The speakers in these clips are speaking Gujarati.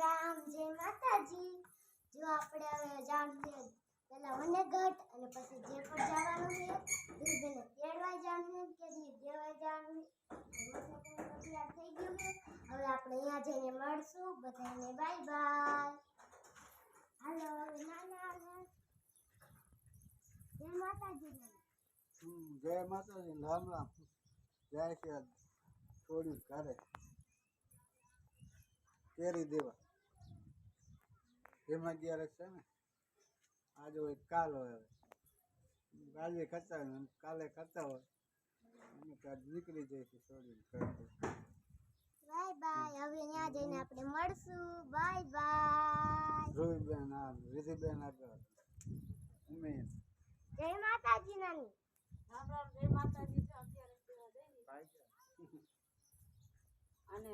રામ રામ માતાજી. જો આપણે હવે જાણીએ છે મને વનગઢ અને પછી જે પણ જવાનું છે દૂધને તેડવા જવાનું છે કે દેવા જવાનું થઈ ગયું છે. હવે આપણે અહીંયા જઈને મળશું. બધાને બાય બાય. હાલો નાના જય માતાજી જય માતાજી, રામ રામ. જય શ્રી છોડ્યું ઘરે. કેરી દેવા. એમાં અગિયારસ છે ને? આજે હોય કાલ હોય હવે. આજે કરતા હોય ને કાલે કરતા હોય. અને નીકળી જાય છે છોડીને બાય બાય. હવે ત્યાં જઈને આપણે મળશું. Bye bye. ધ્રુવીબેન આ વિધિબેન આગળ ઉમેશ જય માતાજી નાની. રામ રામ જય માતાજી. છે અત્યારે અને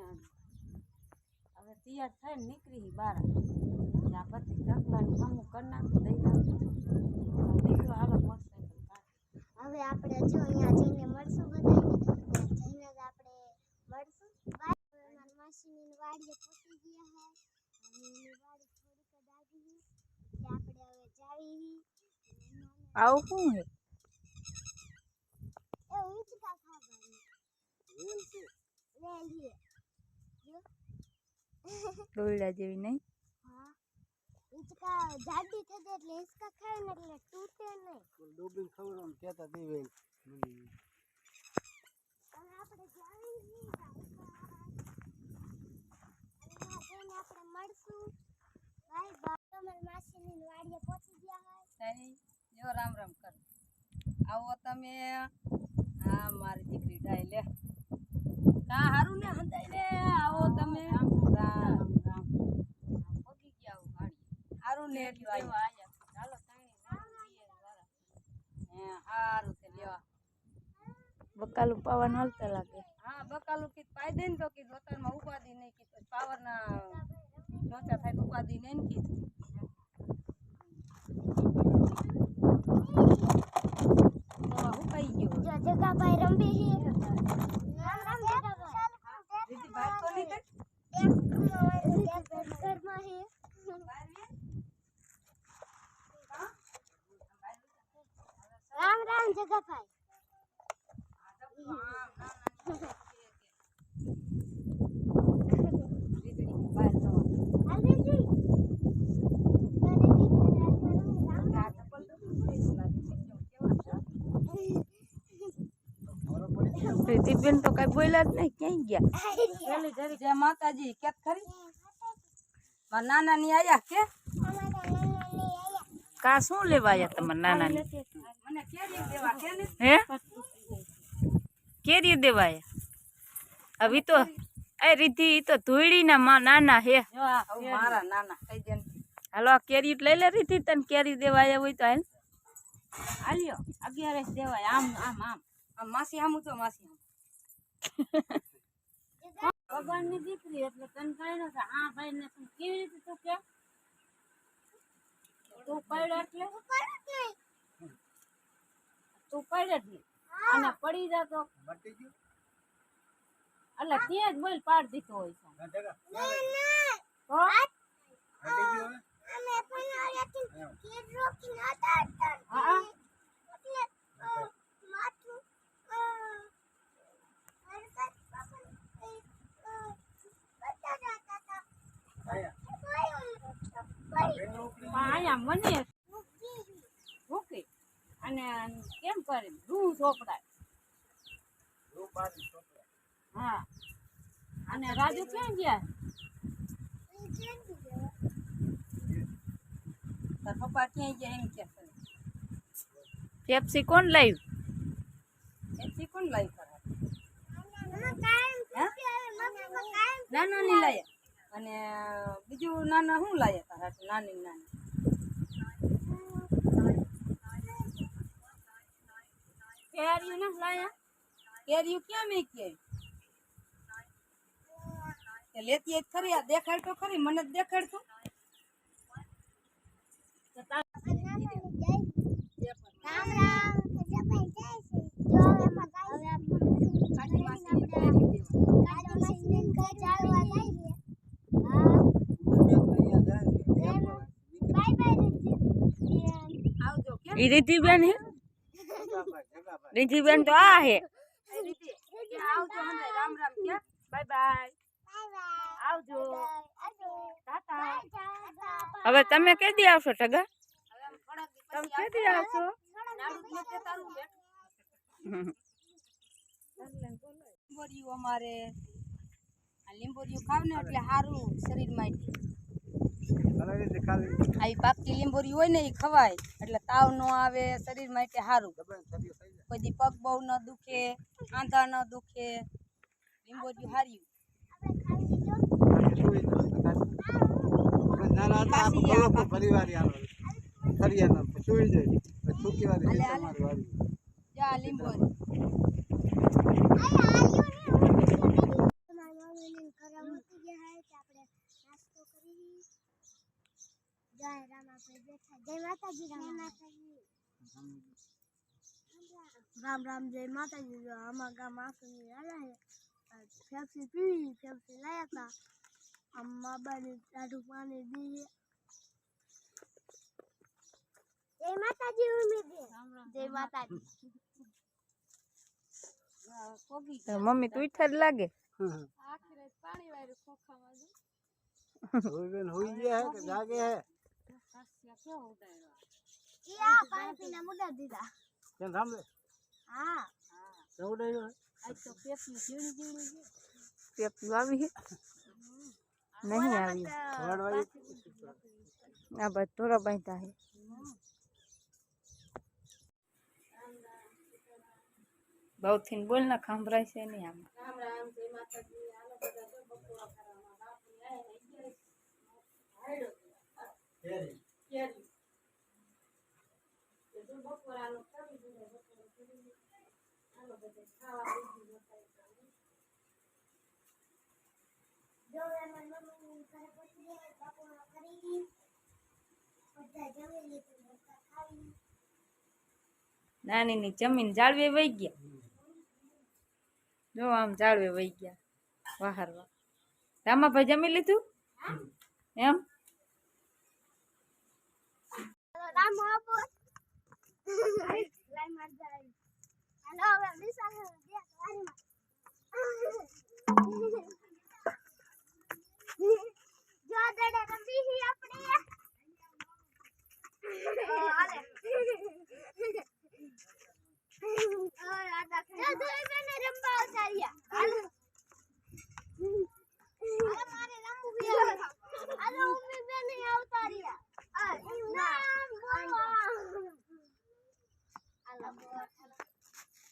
હવે તૈયાર થઈને નીકળી બાર. આ બધી ઢગલાની મામું કરી નાખું દઈ નાખું દીકરો હાલો મોટરસાઇકલ હવે આપણે જો અહીંયા જઈને મળશું બધા જઈને જ આપણે મળશું. માસીની વાડીએ પહોંચી ગયા હે. એની વાડી થોડીક જ છે આપણે હવે જાવી આવું શું હે? એ ઊંચકા ખાવાની. વેલ છે. લે લે જો. દોયડા જેવી નહીં? ઊંચકા જાડી થઈ જાય એટલે હિંચકા ખાય ને એટલે તૂટે નહીં. કોઈ ડૂબીને ખવડાવવાનું કહેતા હતી વેલ આપણે જાવી આપણે મળશું. બાય બાય તમારી માસીની વાડીએ પહોંચી ગયા હોય. સાઈ જો રામ રામ કર. આવો તમે. હા મારી દીકરી ગાય લે. કા હારું ને હંતાઈ ને? આવો તમે રામ રામ રામ પગી ગયા આવું ગાડી હારું ને એટલું હે હારું તે લેવા બકાલું પાવાનું હાલતા લાગે હા બકાલું કીધ પાઈ દે ને તો કીધું અત્યારમાં ઉપાદી નહીં કીધું પાવરના લોચા થાય તો ઉપાદી નહીં ને કીધું હું કઈ ગયો જગા ભાઈ રંબી હી રામ રામ જગાભાઈ દીદી ભાત તો નહીં કર એક ઘરમાં હી રામ રામ જગાભાઈ ચપ્પલ તો કઈ બોલ્યા જ નહીં ક્યાંય ગયા? પેલી જરી જય માતાજી કેત ખરી? મારા નાના ની આયા કે? કા શું લેવા આવ્યા તમારા નાનાને? મને કેરી દેવા કે હે? કેરી દેવા આવ્યા હવે તો એ રીધી તો ધોઈડીના માં નાના હે. જો આ મારા નાના કહી દે ને હાલો આ કેરી લઈ લે રીધી તને કેરી દેવાય હોય તો હાલ. હાલ્યો અગિયારસ દેવાય આમ આમ આમ. આમ માસી આમ તો માસી આમ ભગવાનની દીકરી એટલે તને કઈ ન હા ભાઈ ને તું કેવી રીતે તું કે? તું પડ્યો એટલે? તું પડે જ નહીં. અને પડી જાતો. એટલે તે જ બોલ, પાડ દીધો હોય છે. મને અને કેમ કરે? રૂ ચોપડાય. હા. અને રાજુ ક્યાં ગયા? તાર પપ્પા ક્યાં ગયા એમ કે છે. પેપ્સી કોણ લાવ્યું? પેપ્સી કોણ લાવ્યું કરે? નાના ની લાયા. અને બીજું નાના શું લાયા તારા? નાની નાની. कह रही हूँ ना लाया कह रही हूँ क्या मैं किए? लेती है खरी देख तो खरी मन देख तो। राम हाँ। राम रीति बहन है? રીતિબેન તો આ હે. આવજો રામ રામ કે બાય બાય. આવજો. હવે તમે કેદી આવશો ટગા તમે કેદી આવશો? લીંબોડિયું અમારે. આ લીંબોડિયું ખાવ ને એટલે સારું શરીર માટે આવી પાકી લીંબોરી હોય ને એ ખવાય. એટલે તાવ ન આવે શરીર માટે સારું દી પગ બહુ ન દુખે આંધા ન દુખે. લીંબોજી હાર્યું. પછી લીંબોડી જય રામ આપણે બેઠા જય માતાજી રામ માતાજી. રામ રામ જય માતાજી. જો આમાં ગામ આસુની આવ્યા છે. ફેફસી પીવી ફેફસી લાયા હતા આમાં બાને ટાઢું પાણી દીએ. જય માતાજી ઉમેદે જય માતાજી. મમ્મી તું ઈઠા જ લાગે. સુઈ બેન હુઈ ગયા હે કે જાગે હે? ઈ આ પાણી પીને મુડા દીધા. કેમ સાંભળે? હા. કેવું ડ્યું હે આજ તો પેટની ઝીણી ઝીણી છે. પેપલું આવી હે નહીં આવી આ બધ બાંધતા હે બહુ થીન બોલ ને ખાંભરાય છે નહીં આમ બપોરાનું કરી. દીધું નાની ની જમીન જાળવે વહી ગયા. જો આમ જાળવે વહી ગયા વાહરવા. રામાભાઈ જમી લીધું? એમ? રામ આપો લાઈ માર જાય હાલો હવે વિશાલ દે વારીમાં જો દડે રમી હી આપણે હાલે જો દોઈ બેને રંબા ઉતાર્યા મારે રમવું છે હાલો ઉમ્મી બેને આવતા રહ્યા આ નામ બોલો હાલો બોટ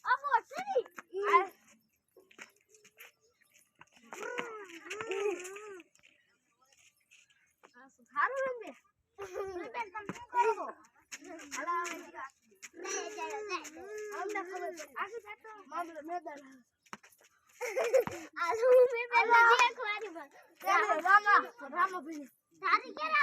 આ બોટ સરી સારું રમે બેન તમે શું કરો હાલો. અમને ખબર પડી. આગળ જાતો મામલો મેદાન આ ઉમ્મી બેન દેખ વારી પર રામા રામા ભાઈ તારી ક્યારે